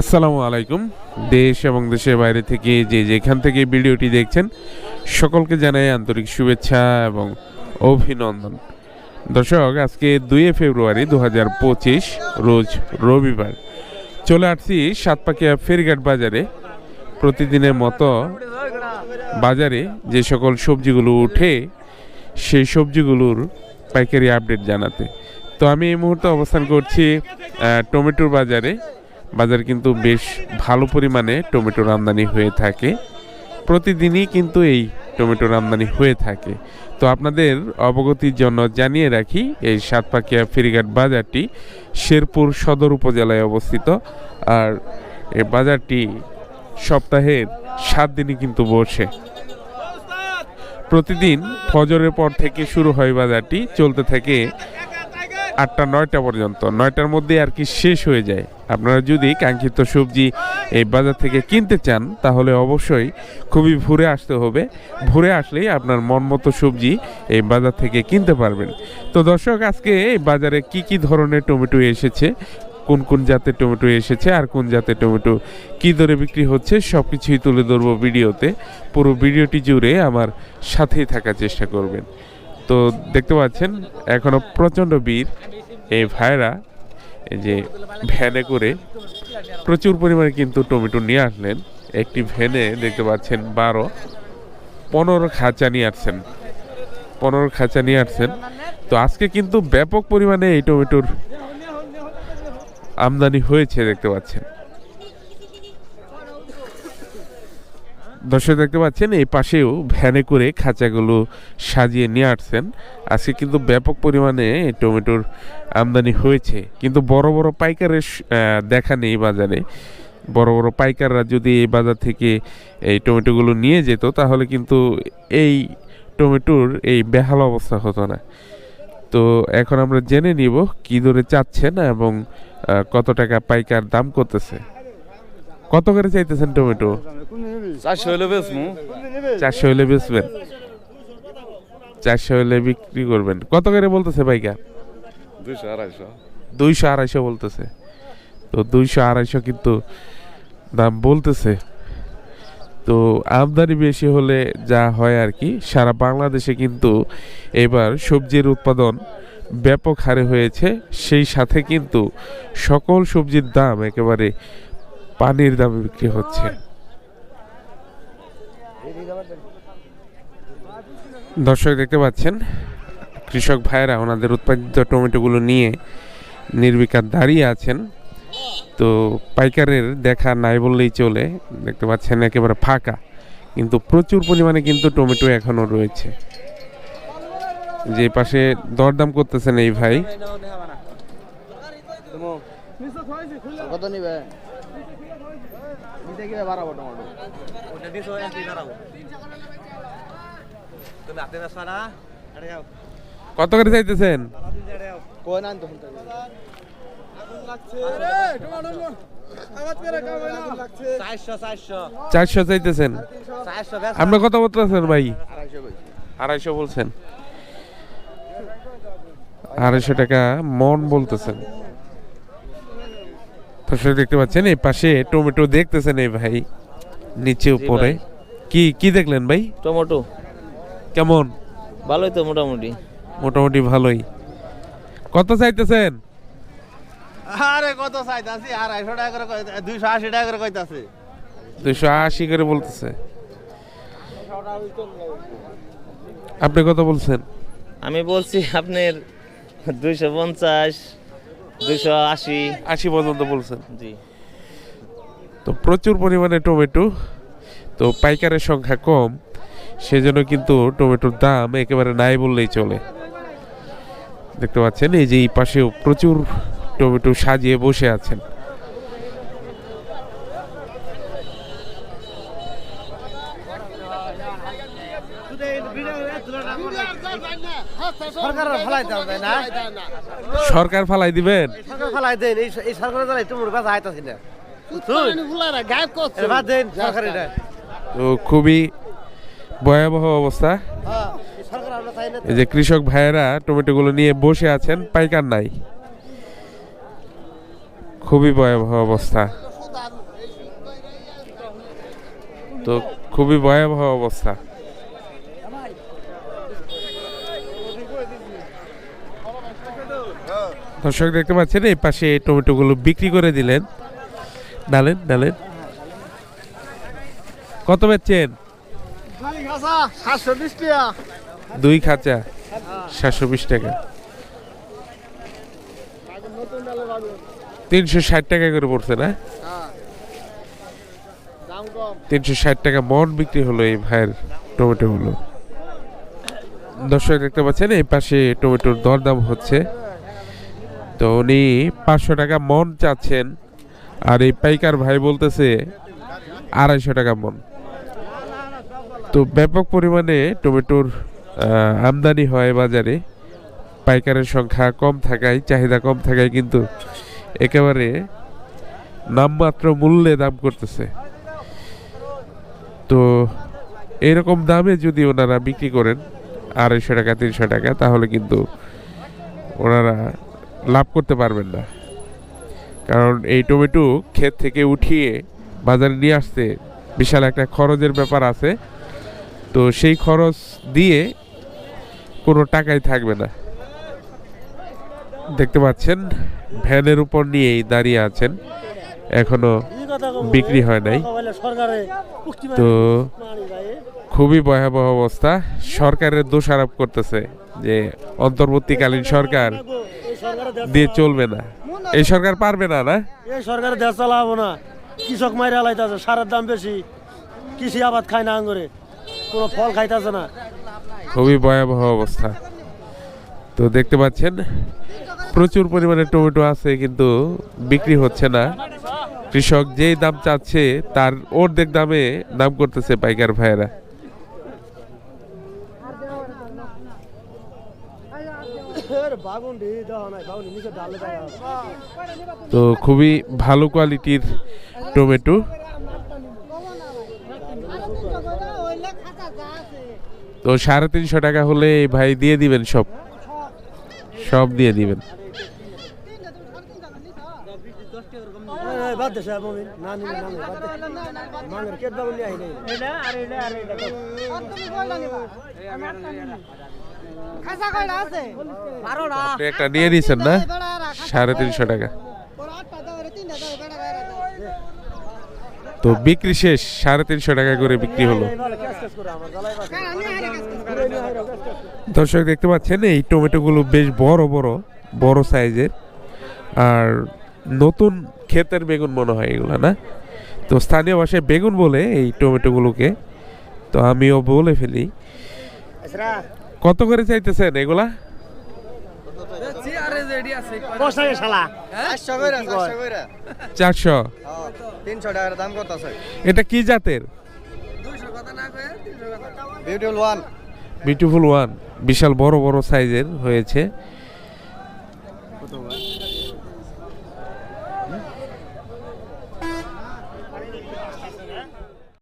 আসসালামু আলাইকুম। দেশ এবং দেশের বাইরে থেকে যে যেখান থেকে ভিডিওটি দেখছেন, সকলকে জানাই আন্তরিক শুভেচ্ছা এবং অভিনন্দন। দর্শক, আজকে দুই ফেব্রুয়ারি দু হাজার পঁচিশ, রোজ রবিবার। চলে আসছি সাতপাকিয়া ফেরিঘাট বাজারে। প্রতিদিনের মতো বাজারে যে সকল সবজিগুলো উঠে, সেই সবজিগুলোর পাইকারি আপডেট জানাতে। তো আমি এই মুহূর্তে অবস্থান করছি টমেটোর বাজারে। বাজার কিন্তু বেশ ভালো পরিমাণে টমেটোর আমদানি হয়ে থাকে। প্রতিদিনই কিন্তু এই টমেটোর আমদানি হয়ে থাকে। তো আপনাদের অবগতির জন্য জানিয়ে রাখি, এই সাতপাকিয়া ফেরিঘাট বাজারটি শেরপুর সদর উপজেলায় অবস্থিত। আর এই বাজারটি সপ্তাহের সাত দিনই কিন্তু বসে। প্রতিদিন ফজরের পর থেকে শুরু হয় বাজারটি, চলতে থাকে আটটা নয়টা পর্যন্ত। নয়টার মধ্যে আর কি শেষ হয়ে যায়। আপনারা যদি কাঙ্ক্ষিত সবজি এই বাজার থেকে কিনতে চান, তাহলে অবশ্যই খুবই ভোরে আসতে হবে। ভোরে আসলেই আপনার মন মতো সবজি এই বাজার থেকে কিনতে পারবেন। তো দর্শক, আজকে এই বাজারে কি কি ধরনের টমেটো এসেছে? কোন কোন জাতের টমেটো এসেছে? আর কোন জাতের টমেটো কী দরে বিক্রি হচ্ছে? সব কিছুই তুলে ধরবো ভিডিওতে। পুরো ভিডিওটি জুড়ে আমার সাথেই থাকার চেষ্টা করবেন। তো দেখতে পাচ্ছেন এখনও প্রচণ্ড বীর এই ভাইরা এই যে ভ্যানে করে প্রচুর পরিমাণে কিন্তু টমেটো নিয়ে আসলেন। একটি ভ্যানে দেখতে পাচ্ছেন বারো, পনেরো খাঁচা নিয়ে আসছেন। পনেরো খাঁচা নিয়ে আসছেন। তো আজকে কিন্তু ব্যাপক পরিমাণে এই টমেটোর আমদানি হয়েছে দেখতে পাচ্ছেন। দর্শক দেখতে পাচ্ছেন, এই পাশেও ভ্যানে করে খাঁচাগুলো সাজিয়ে নিয়ে আসছেন। আজকে কিন্তু ব্যাপক পরিমাণে টমেটোর আমদানি হয়েছে। কিন্তু বড় বড় পাইকারের দেখা নেই বাজারে। বড় বড় পাইকাররা যদি এই বাজার থেকে এই টমেটোগুলো নিয়ে যেত, তাহলে কিন্তু এই টমেটোর এই বেহাল অবস্থা হতো না। তো এখন আমরা জেনে নিব কী দরে চাচ্ছেন এবং কত টাকা পাইকার দাম করতেছে। কত করে চাইতেছেন টমেটো? চারশো হলে বেসমু চারশো হলে বেচবেন। চারশো হলে বিক্রি করবেন। কত করে বলতেছে ভাইকা দুইশো আড়াইশো। দুইশো আড়াইশো বলতেছে। তো দুইশো আড়াইশো কিন্তু দাম বলতেছে। তো আমদানি বেশি হলে যা হয় আর কি সারা বাংলাদেশে কিন্তু এবার সবজির উৎপাদন ব্যাপক হারে হয়েছে। সেই সাথে কিন্তু সকল সবজির দাম একেবারে পানির দামে বিক্রি হচ্ছে। দর্শক দেখতে পাচ্ছেন, কৃষক ভাইয়েরা ওনাদের উৎপাদিত টমেটোগুলো নিয়ে নির্বিকার দাঁড়িয়ে আছেন। তো পাইকারের দেখা নাই বললেই চলে, দেখতে পাচ্ছেন একেবারে ফাঁকা। কিন্তু প্রচুর পরিমাণে কিন্তু টমেটো এখনও রয়েছে। যে পাশে দরদাম করতেছেন এই ভাই। বাড়াবো টমেটো। কত করে চাইতেছেন? কই না তো চারশো চাইতেছেন? আপনি কত বলতেছেন ভাই? আড়াইশো বলছেন। আড়াইশো টাকা মন বলতেছেন। তো সে দেখতে পাচ্ছেন এই পাশে টমেটো দেখতেছেন এই ভাই নিচে উপরে। কি কি দেখলেন ভাই? টমেটো। কেমন? ভালোই তো মোটামুটি। মোটামুটি ভালোই। কত চাইতেছেন? আরে কত চাইতাছি? আড়াইশো টাকা করে কইতা- দুইশো আশি টাকা করে কইতাছে। দুশো আশি করে বলতেছে। আপনি কত বলছেন? আমি বলছি আপনার দুইশো পঞ্চাশ। দুইশো আশি। আশি পর্যন্ত বলছেন? জি। তো প্রচুর পরিমাণে টমেটো তো পাইকারের সংখ্যা কম সেজন্য কিন্তু টমেটোর দাম একেবারে নাই বললেই চলে। দেখতে পাচ্ছেন এই যে এই পাশেও প্রচুর টমেটো সাজিয়ে বসে আছেন। সরকার ফেলাই দেওয়া যায় না? সরকার ফালাই দিবেন? সরকার ফেলাই দেন এই সরকারের দ্বারা একটু মুরগা যাইতাছি না সরকার তো খুবই ভয়াবহ অবস্থা। এই যে কৃষক ভাইয়েরা টমেটোগুলো নিয়ে বসে আছেন পাইকার নাই। খুবই ভয়াবহ অবস্থা। তো খুবই ভয়াবহ অবস্থা। দর্শক দেখতে পাচ্ছেন এই পাশে টমেটোগুলো বিক্রি করে দিলেন। ডালেন ডালেন কত বেচছেন? দুই খাঁচা সাতশো বিশ টাকা। তিনশো ষাট টাকা করে পড়ছে না? তিনশো ষাট টাকা মন বিক্রি হলো এই ভাইয়ের টমেটো হলো দর্শক দেখতে পাচ্ছেন এই পাশে টমেটোর দরদাম হচ্ছে। তো উনি পাঁচশো টাকা মন চাচ্ছেন, আর এই পাইকার ভাই বলতেছে আড়াইশো টাকা মন। তো ব্যাপক পরিমাণে টমেটোর আমদানি হয় বাজারে। পাইকারের সংখ্যা কম থাকায়, চাহিদা কম থাকায় কিন্তু একেবারে নামমাত্র মূল্যে দাম করতেছে। তো এরকম দামে যদি ওনারা বিক্রি করেন, আড়াইশো টাকা, তিনশো টাকা, তাহলে কিন্তু ওনারা লাভ করতে পারবেন না। কারণ এই টমেটো ক্ষেত থেকে উঠিয়ে বাজারে নিয়ে আসতে বিশাল একটা খরচের ব্যাপার আছে। তো সেই খরচ দিয়ে কোনো টাকাই থাকবে না। দেখতে পাচ্ছেন, ভ্যানের উপর নিয়েই দাঁড়িয়ে আছেন। এখনও বিক্রি হয় নাই। তো খুবই ভয়াবহ অবস্থা। সরকারের দোষারোপ করতেছে যে অন্তর্বর্তীকালীন সরকার দিয়ে চলবে না। এই সরকার পারবে না না? এই সরকার দেশ চালাবো না। কৃষক মাইরা লাইতাছে সারের দাম বেশি। কৃষি আবাদ খায় না আঙ্গরে। কোনো ফল খাইতেছে না। খুবই ভয়াবহ অবস্থা। তো দেখতে পাচ্ছেন প্রচুর পরিমাণে টমেটো আছে কিন্তু বিক্রি হচ্ছে না। কৃষক যেই দাম চাচ্ছে তার অর্ধেক দামে দাম করতেছে পাইকার ভাইয়েরা বাগুন্ডি দেওয়া নাই বাগুন্ডি নিচে ডালে দেওয়া তো খুবই ভালো কোয়ালিটির টমেটো তো সাড়ে তিনশো টাকা হলে ভাই দিয়ে দিবেন সব সব দিয়ে দিবেন না আপনি একটা নিয়ে নিয়েছেন না? সাড়ে তিনশো টাকা। তো বিক্রি শেষ সাড়ে তিনশো টাকা করে বিক্রি হলো। দর্শক দেখতে পাচ্ছেন এই টমেটোগুলো বেশ বড় বড় বড় সাইজের। আর নতুন ক্ষেতের বেগুন মনে হয় এগুলো না? তো স্থানীয় ভাষায় বেগুন বলে এই টমেটোগুলোকে। তো আমিও বলে ফেলি। কত করে চাইতেছেন এগুলা? কষাই চারশো চারশো তিনশো টাকার দাম কত আছে? এটা কি জাতের? বিউটিফুল ওয়ান বিউটিফুল ওয়ান বিশাল বড় বড় সাইজের হয়েছে।